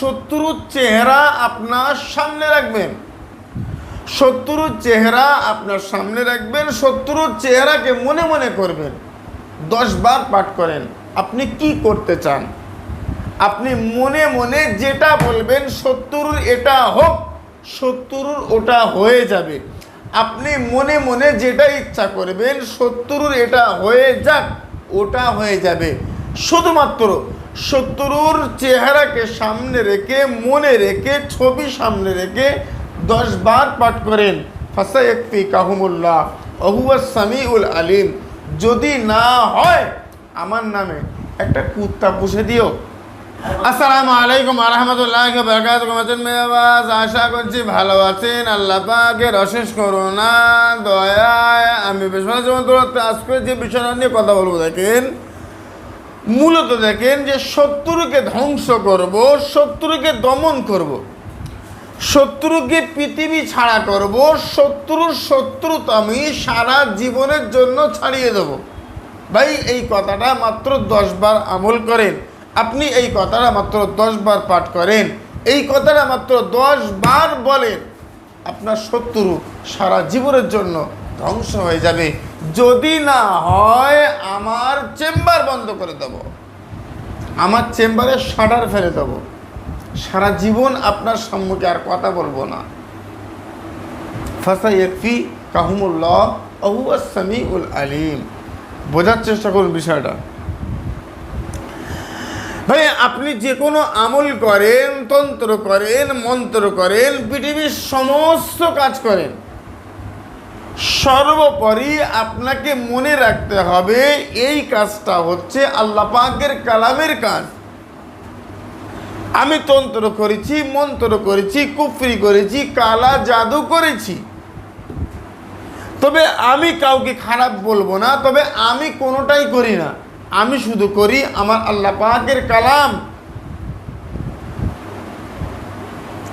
শত্রুর চেহারা আপনার সামনে রাখবেন। শত্রুর চেহারা আপনার সামনে রাখবেন, শত্রুর চেহারাকে মনে মনে করবেন। দশ বার পাঠ করেন, আপনি কি করতে চান? আপনি মনে মনে যেটা বলবেন, শত্রুর এটা হোক, শত্রুর ওটা হয়ে যাবে। আপনি মনে মনে যেটা ইচ্ছা করবেন, শত্রুর এটা হয়ে যাক, ওটা হয়ে যাবে। শুধুমাত্র শত্রুর চেহারাকে সামনে রেখে, মনে রেখে, ছবি সামনে রেখে দশ বার পাঠ করেন। ফাসা একফি কাহুমুল্লাহ অহুয়া সামিউল আলিম। যদি না হয়, আমার নামে একটা কুত্তা পুষে দিও। আসসালামু আলাইকুম আরহামতুল্লাহ বরকাতুম মেয়াবাজ আশা করছি ভালো আছেন। আল্লাহ পাকের অশেষ করুণা, দয়ায় আমি মন্ত্রতে আজকে যে বিষয়টা নিয়ে কথা বলব, দেখেন মূলত দেখেন যে শত্রুকে ধ্বংস করব, শত্রুকে দমন করব। শত্রুকে পৃথিবী ছাড়া করব, শত্রুর শত্রুতা আমি সারা জীবনের জন্য ছাড়িয়ে দেব। ভাই, এই কথাটা মাত্র দশ বার আমল করেন। আপনি এই কথাটা মাত্র দশ বার পাঠ করেন। এই কথাটা মাত্র দশ বার বলেন, আপনার শত্রু সারা জীবনের জন্য ধ্বংস হয়ে যাবে। যদি না হয়, আমার চেম্বার বন্ধ করে দেব। আমার চেম্বারে শাটার ফেলে দেব। সারা জীবন আপনার সম্মুখে আর কথা বলব না। ফাসা ইয়ফি কাহুমুল্লাহ আহুয়া সামিউল আলিম। বোঝার চেষ্টা করুন বিষয়টা। ভাই, আপনি যে কোনো আমল করেন, তন্ত্র করেন, মন্ত্র করেন, পৃথিবীর সমস্ত কাজ করেন। সর্বোপরি আপনাকে মনে রাখতে হবে এই কাজটা হচ্ছে আল্লাহ পাকের কালামের কাজ। আমি তন্ত্র করেছি, মন্ত্র করেছি, কুফরি করেছি, কালা জাদু করেছি। তবে আমি কাউকে খারাপ বলব না, তবে আমি কোনোটাই করি না। আমি শুধু করি আমার আল্লাহ পাকের কালাম।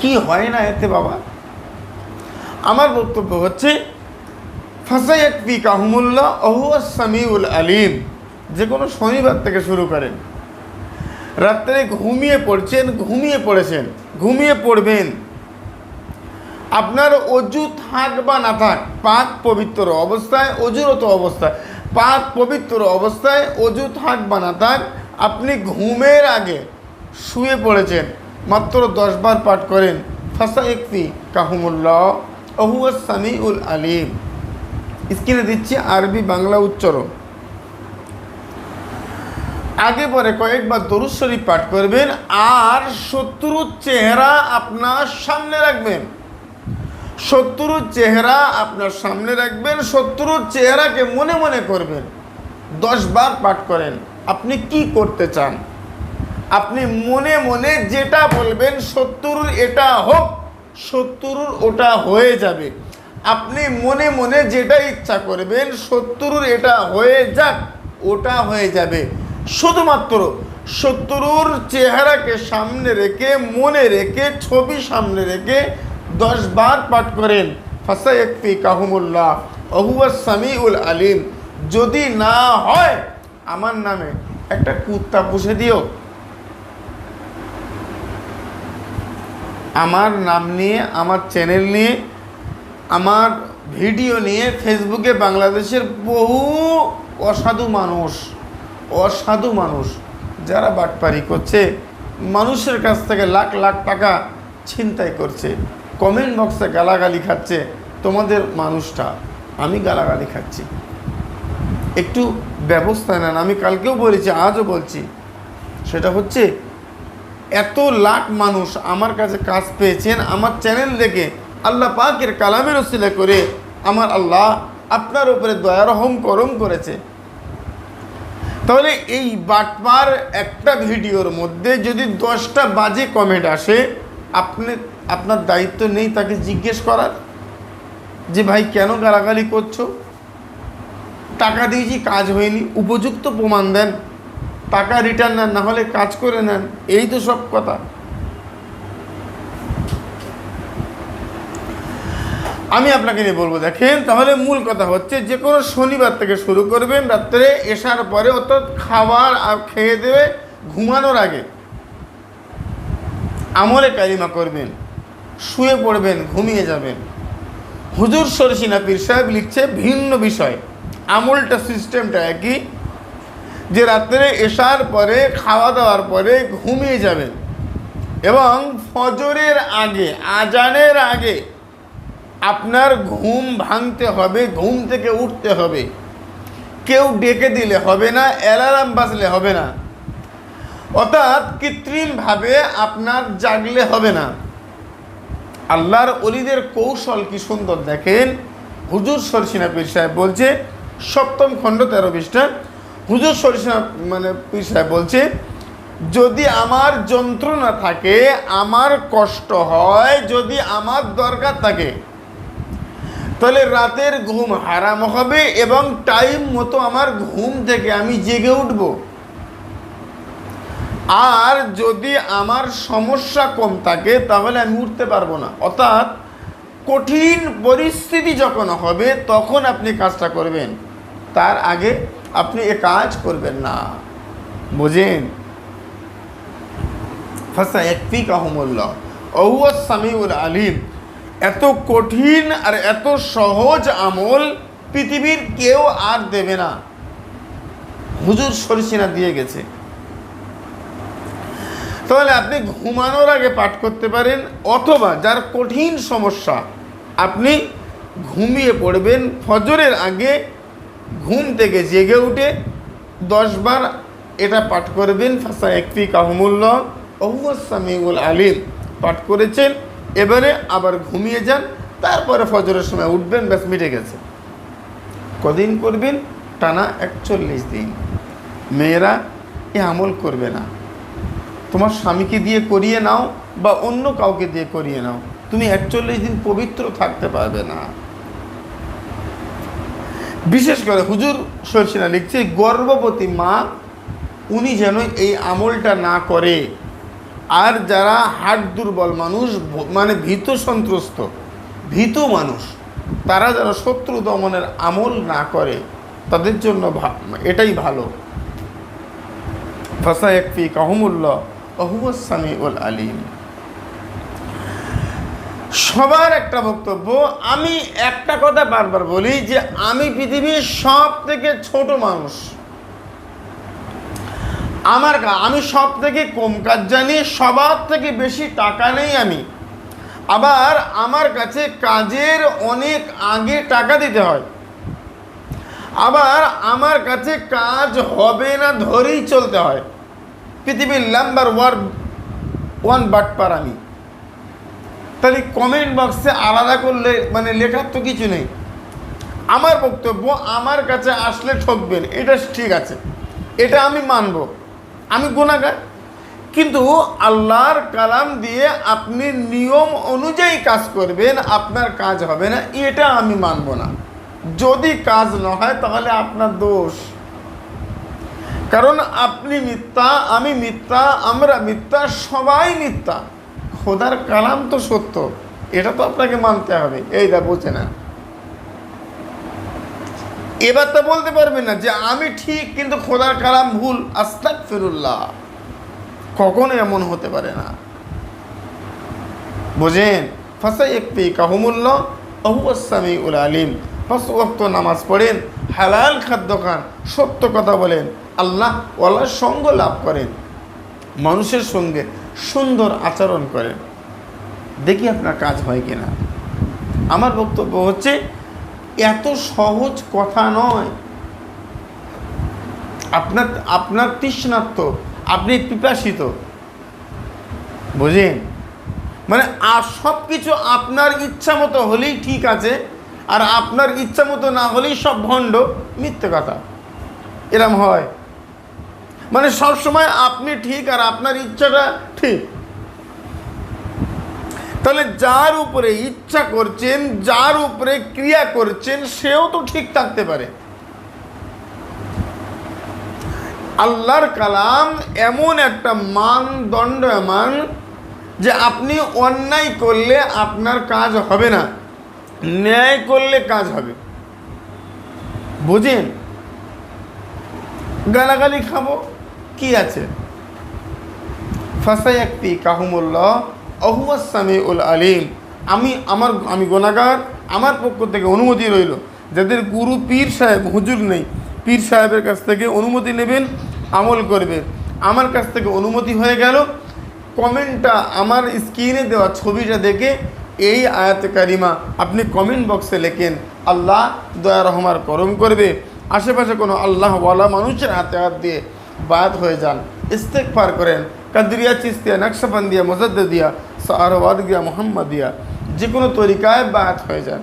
কি হয় না এতে বাবা? আমার বক্তব্য হচ্ছে ফাসাইয়াকফি কাহমুল্লাহ অহুয়া সামিউল আলিম। যে কোনো শনিবার থেকে শুরু করেন। রাত্রে ঘুমিয়ে পড়ছেন, ঘুমিয়ে পড়েছেন, ঘুমিয়ে পড়বেন। আপনার অজু থাক বা না থাক, পাক পবিত্র অবস্থায়, অজুরত অবস্থায়, পাক পবিত্র অবস্থায় অজু থাক বা না থাক, আপনি ঘুমের আগে শুয়ে পড়েছেন। মাত্র দশবার পাঠ করেন ফাসা একটি কাহুমুল্লাহ অহুয়া সামিউল আলিম। স্ক্রিনে দিচ্ছি আরবি, বাংলা উচ্চারণ। আগে পরে কয়েকবার দরুদ শরীফ পাঠ করবেন, আর শত্রুর চেহারা আপনার সামনে রাখবেন। শত্রুর চেহারা আপনার সামনে রাখবেন, শত্রুর চেহারাকে মনে মনে করবেন। দশ বার পাঠ করেন, আপনি কি করতে চান? আপনি মনে মনে যেটা বলবেন, শত্রুর এটা হোক, শত্রুর ওটা হয়ে যাবে। আপনি মনে মনে যেটা ইচ্ছা করবেন শত্রুর এটা হয়ে যাক, ওটা হয়ে যাবে। শুধুমাত্র শত্রুর চেহারাকে সামনে রেখে, মনে রেখে, ছবি সামনে রেখে দশ বার পাঠ করেন। ফাসা একটি কাহুমুল্লাহ অহুয়া সামিউল আলিম। যদি না হয়, আমার নামে একটা কুত্তা পুষে দিও। আমার নাম নিয়ে, আমার চ্যানেল নিয়ে আমার ভিডিও নিয়ে ফেসবুকে বাংলাদেশের বহু অসাধু মানুষ অসাধু মানুষ যারা বাটপারি করছে, মানুষের কাছ থেকে লাখ লাখ টাকা ছিনতাই করছে কমেন্ট বক্সে গালাগালি খাচ্ছে তোমাদের মানুষটা। আমি গালাগালি খাচ্ছি। একটু ব্যবস্থা নেন, আমি কালকেও বলেছি, আজও বলছি। সেটা হচ্ছে, এত লাখ মানুষ আমার কাছে কাজ পেয়েছেন, আমার চ্যানেল দেখে আল্লাহ পাকের কালামের ওসিলা করে আমার আল্লাহ আপনার উপরে দয়া রহম করম করেছে। তাহলে এই বাটমার একটা ভিডিওর মধ্যে যদি দশটা বাজে কমেন্ট আসে, আপনি, আপনার দায়িত্ব নেই তাকে জিজ্ঞেস করার? যে ভাই, কেন গালাগালি করছ? টাকা দিয়েছি কাজ হয়নি? উপযুক্ত প্রমাণ দেন। টাকা রিটার্ন নেন, না হলে কাজ করে নেন। এই তো সব কথা। আমি আপনাকে নিয়ে বলব, দেখেন, তাহলে মূল কথা হচ্ছে যে কোনো শনিবার থেকে শুরু করবেন, রাত্রে এসার পরে অর্থাৎ খাবার খেয়ে দেবে ঘুমানোর আগে আমলে কালিমা করবেন, শুয়ে পড়বেন, ঘুমিয়ে যাবেন। হুজুর সরসিনা পীর সাহেব লিখছে ভিন্ন বিষয়। আমলটা সিস্টেমটা একই, যে রাত্রে এসার পরে, খাওয়া দাওয়ার পরে ঘুমিয়ে যাবেন। এবং ফজরের আগে, আজানের আগে আপনার ঘুম ভাঙতে হবে, ঘুম থেকে উঠতে হবে। কেউ ডেকে দিলে হবে না, অ্যালার্ম বাজলে হবে না। অর্থাৎ কৃত্রিমভাবে আপনার জাগলে হবে না। আল্লাহর অলিদের কৌশল কি সুন্দর দেখেন। হুজুর সরসিনা পীর সাহেব বলছে, সপ্তম খণ্ড তেরো পৃষ্ঠা, হুজুর সরসিনা মানে পীর সাহেব বলছে, যদি আমার যন্ত্রণা থাকে, আমার কষ্ট হয়, যদি আমার দরকার থাকে তাহলে রাতের ঘুম হারাম হবে এবং টাইম মতো আমার ঘুম থেকে আমি জেগে উঠব। আর যদি আমার সমস্যা কম থাকে, তাহলে আমি উঠতে পারব না। অর্থাৎ কঠিন পরিস্থিতি যখন হবে, তখন আপনি কাজটা করবেন। তার আগে আপনি এ কাজ করবেন না। বোঝেন? ফাসা একটি কাহমুল্লাহ অহুয়া সামিউল আলিম। এত কঠিন আর এত সহজ আমল পৃথিবীর কেউ আর দেবে না। হুজুর সরিষিনা দিয়ে গেছে। তাহলে আপনি ঘুমানোর আগে পাঠ করতে পারেন, অথবা যার কঠিন সমস্যা, আপনি ঘুমিয়ে পড়বেন, ফজরের আগে ঘুম থেকে জেগে উঠে দশবার এটা পাঠ করবেন। ফাঁসা একটি কাহমুল্লাহ সামিউল আলিম পাঠ করেছেন। এবারে আবার ঘুমিয়ে যান, তারপরে ফজরের সময় উঠবেন, ব্যাস মিটে গেছে। কদিন করবেন? টানা একচল্লিশ দিন। মেয়েরা এ আমল করবে না। তোমার স্বামীকে দিয়ে করিয়ে নাও বা অন্য কাউকে দিয়ে করিয়ে নাও। তুমি একচল্লিশ দিন পবিত্র থাকতে পারবে না। বিশেষ করে হুজুর সরসিনা লিখছে, গর্ভবতী মা, উনি যেন এই আমলটা না করে। আর যারা হাট দুর্বল মানুষ মানে ভীত সন্ত্রস্ত, ভীত মানুষ, তারা যারা শত্রু দমনের আমল না করে, তাদের জন্য এটাই ভালো। ফাসা একফি কাহমুল্লাহ উল আলিম। সবার একটা বক্তব্য, আমি একটা কথা বারবার বলি যে, আমি পৃথিবীর সব থেকে ছোট মানুষ। আমার আমি সব থেকে কম কাজ জানি, সবার থেকে বেশি টাকা নেই আমি। আবার আমার কাছে কাজের অনেক আগে টাকা দিতে হয়। আবার আমার কাছে কাজ হবে না ধরেই চলতে হয়। পৃথিবীর নাম্বার ওয়ান ওয়ান বাটপার আমি। তাহলে কমেন্ট বক্সে আলাদা করলে মানে লেখার তো কিছু নেই। আমার বক্তব্য আমার কাছে আসলে ঠকবেন, এটা ঠিক আছে। এটা আমি মানব। আমি গুণাগার কিন্তু আল্লাহর কালাম দিয়ে আপনি নিয়ম অনুযায়ী কাজ করবেন, আপনার কাজ হবে না, এটা আমি মানব না। যদি কাজ না হয়, তাহলে আপনার দোষ। কারণ আপনি মিথ্যা, আমি মিথ্যা, আমরা মিথ্যা, সবাই মিথ্যা। খোদার কালাম তো সত্য। এটা তো আপনাকে মানতে হবে। এই দা বোঝে না এবার তো বলতে পারবেন না যে আমি ঠিক, কিন্তু খোদার কালাম ভুল। আস্তাক ফিরুল্লাহ কখনো এমন হতে পারে না। বোঝেন? ফাঁসা একটি কাহমুল্লাহ অহুসামি উল আলিম। পাঁচ ওয়াক্ত নামাজ পড়েন, হালাল খাদ্য খান, সত্য কথা বলেন, আল্লাহ ওয়াল্লার সঙ্গ লাভ করেন, মানুষের সঙ্গে সুন্দর আচরণ করেন। দেখি আপনার কাজ হয় কিনা। আমার বক্তব্য হচ্ছে এত সহজ কথা নয়। আপনার আপনার তৃষ্ণার্ত, আপনি পিপাসিত। বুঝেন? মানে আর সব কিছু আপনার ইচ্ছা মতো হলেই ঠিক আছে, আর আপনার ইচ্ছা মতো না হলেই সব ভণ্ড, মিথ্যে কথা। এরম হয়। মানে সবসময় আপনি ঠিক আর আপনার ইচ্ছাটা ঠিক। তাহলে যার উপরে ইচ্ছা করছেন, যার উপরে ক্রিয়া করছেন, সেও তো ঠিক থাকতে পারে। আল্লাহর কালাম এমন একটা মানদণ্ড এমন যে আপনি অন্যায় করলে আপনার কাজ হবে না, ন্যায় করলে কাজ হবে। বুঝেন? গালাগালি খাব, কি আছে? ফাসায়াক্তি কাহুমুল্লাহ অহুয়াসামি উল আলিম। আমি আমার, আমি গোনাগার, আমার পক্ষ থেকে অনুমতি রইল। যাদের গুরু পীর সাহেব, হুজুর নেই, পীর সাহেবের কাছ থেকে অনুমতি নেবেন, আমল করবে আমার কাছ থেকে অনুমতি হয়ে গেল। কমেন্টটা আমার স্ক্রিনে দেওয়া ছবিটা দেখে এই আয়াতে কারিমা আপনি কমেন্ট বক্সে লেখেন, আল্লাহ দয়া রহমার করম করবে। আশেপাশে কোনো আল্লাহওয়ালা মানুষের হাতে হাত দিয়ে বায়াত হয়ে যান। ইস্তেকফার করেন। কাদরিয়া, চিস্তিয়া, নকশাবন্দিয়া মজদ্দিয়া সারওয়াদিয়া মোহাম্মদিয়া যে কোনো তরিকায় বায়াত হয়ে যান।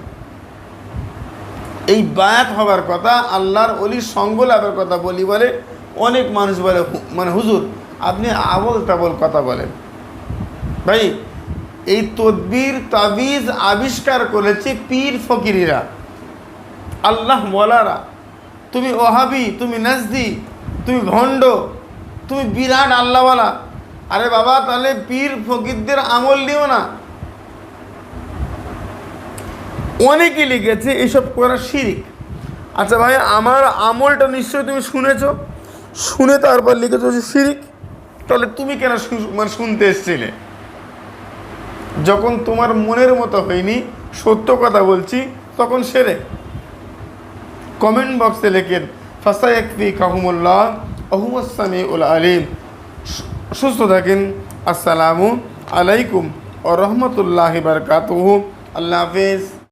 এই বায়াত হবার কথা আল্লাহর অলির সঙ্গ লাভের কথা বলি বলে অনেক মানুষ বলে মানে হুজুর, আপনি আবল তাবল কথা বলেন। ভাই, এই তদবির, তাবিজ আবিষ্কার করেছে পীর ফকিরিরা। আল্লাহ বলারা তুমি ওহাবি, তুমি নাজদি তুমি ভণ্ড, তুমি বিরাট আল্লাহওয়ালা। আরে বাবা, তাহলে পীর ফকিরদের আমল নিও না। অনেকে লিখেছে এসব করা শিরিক। আচ্ছা ভাই, আমার আমলটা নিশ্চয়ই তুমি শুনেছ। শুনে তারপর লিখেছো যে শিরিক। তাহলে তুমি কেন মানে শুনতে এসছিলে? যখন তোমার মনের মতো হয়নি, সত্য কথা বলছি, তখন সেরে। কমেন্ট বক্সে লেখেন ফাসায়াকফি কাহুমুল্লাহ আহমসামি উল আলিম সুস্থ থাকেন। আসসালামু আলাইকুম ও রহমতুল্লাহ বারকাতুহু। আল্লাহ হাফেজ।